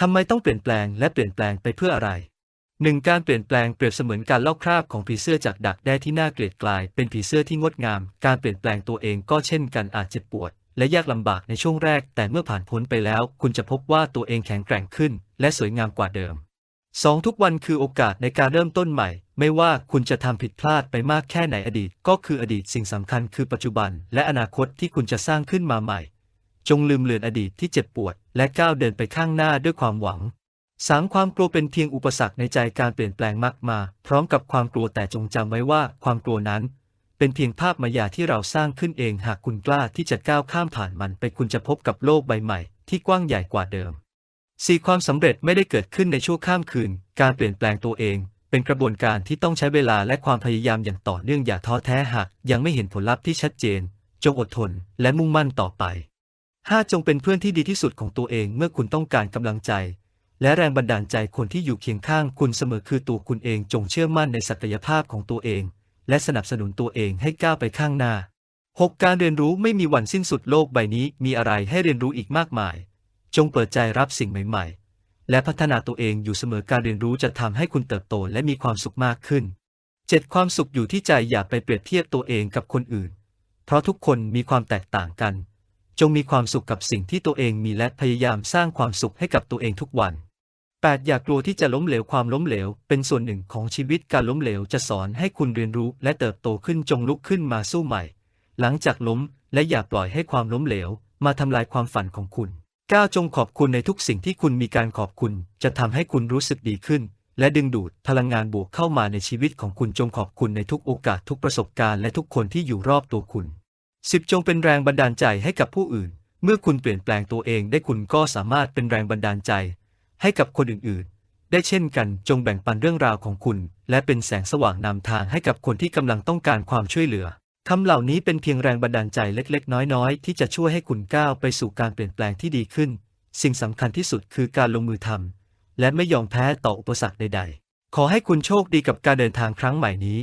ทำไมต้องเปลี่ยนแปลงและเปลี่ยนแปลงไปเพื่ออะไรหนึ่งการเปลี่ยนแปลงเปรียบเสมือนการลอกคราบของผีเสื้อจากดักแด้ที่น่าเกลียดกลายเป็นผีเสื้อที่งดงาม การเปลี่ยนแปลงตัวเองก็เช่นกันอาจเจ็บปวด และยากลำบากในช่วงแรก แต่เมื่อผ่านพ้นไปแล้ว คุณจะพบว่าตัวเองแข็งแกร่งขึ้น และสวยงามกว่าเดิม 2. ทุกวันคือโอกาสในการเริ่มต้นใหม่ ไม่ว่าคุณจะทำผิดพลาดไปมากแค่ไหนอดีต ก็คืออดีตสิ่งสำคัญคือปัจจุบัน และอนาคตที่คุณจะสร้างขึ้นมาใหม่ จงลืมเลือนอดีตที่เจ็บปวด และก้าวเดินไปข้างหน้าด้วยความหวัง 3. ความกลัวเป็นเพียงอุปสรรคในใจการเปลี่ยนแปลงมากมา พร้อมกับความกลัวแต่จงจำไว้ว่าความกลัวนั้น เป็นเพียงภาพมายาที่เราสร้างขึ้นเองหากคุณกล้าที่จะก้าวข้ามผ่านมันไปคุณจะพบกับโลกใบใหม่ ที่กว้างใหญ่กว่าเดิม 4. ความสำเร็จไม่ได้เกิดขึ้นในชั่วข้ามคืน การเปลี่ยนแปลงตัวเอง เป็นกระบวนการที่ต้องใช้เวลาและความพยายามอย่างต่อเนื่องอย่าท้อแท้หากยังไม่เห็นผลลัพธ์ที่ชัดเจน จงอดทนและมุ่งมั่นต่อไป 5. จงเป็นเพื่อนที่ดีที่สุดของตัวเองเมื่อคุณต้องการกำลังใจ และแรงบันดาลใจคนที่อยู่เคียงข้างคุณเสมอคือตัวคุณเองจงเชื่อมั่นในศักยภาพของตัวเอง และสนับสนุนตัวเองให้ก้าวไปข้างหน้า 6. การเรียนรู้ไม่มีวันสิ้นสุดโลกใบนี้มีอะไรให้เรียนรู้อีกมากมาย จงเปิดใจรับสิ่งใหม่ ๆ และพัฒนาตัวเองอยู่เสมอการเรียนรู้จะทำให้คุณเติบโตและมีความสุขมากขึ้น 7. ความสุขอยู่ที่ใจอย่าไปเปรียบเทียบตัวเองกับคนอื่น เพราะทุกคนมีความแตกต่างกัน จงมีความสุขกับสิ่งที่ตัวเองมีและพยายามสร้างความสุขให้กับตัวเองทุกวัน 8. อย่ากลัวที่จะล้มเหลวความล้มเหลว เป็นส่วนหนึ่งของชีวิตการล้มเหลวจะสอนให้คุณเรียนรู้และเติบโตขึ้นจงลุกขึ้นมาสู้ใหม่ หลังจากล้มและอย่าปล่อยให้ความล้มเหลว มาทำลายความฝันของคุณ 9. จงขอบคุณในทุกสิ่งที่คุณมีการขอบคุณ จะทำให้คุณรู้สึกดีขึ้น และดึงดูดพลังงานบวกเข้ามาในชีวิตของคุณจงขอบคุณในทุกโอกาสทุกประสบการณ์และทุกคนที่อยู่รอบตัวคุณ 10. จงเป็นแรงบันดาลใจให้กับผู้อื่น เมื่อคุณเปลี่ยนแปลงตัวเองได้คุณก็สามารถเป็นแรงบันดาลใจ ให้กับคนอื่นๆ ได้เช่นกันจงแบ่งปันเรื่องราวของคุณ และเป็นแสงสว่างนำทางให้กับคนที่กำลังต้องการความช่วยเหลือคำเหล่านี้เป็นเพียงแรงบันดาลใจเล็ก ๆ น้อย ๆ ที่จะช่วยให้คุณก้าวไปสู่การเปลี่ยนแปลงที่ดีขึ้น สิ่งสำคัญที่สุดคือการลงมือทำและไม่ยอมแพ้ต่ออุปสรรคใด ๆ ขอให้คุณโชคดีกับการเดินทางครั้งใหม่นี้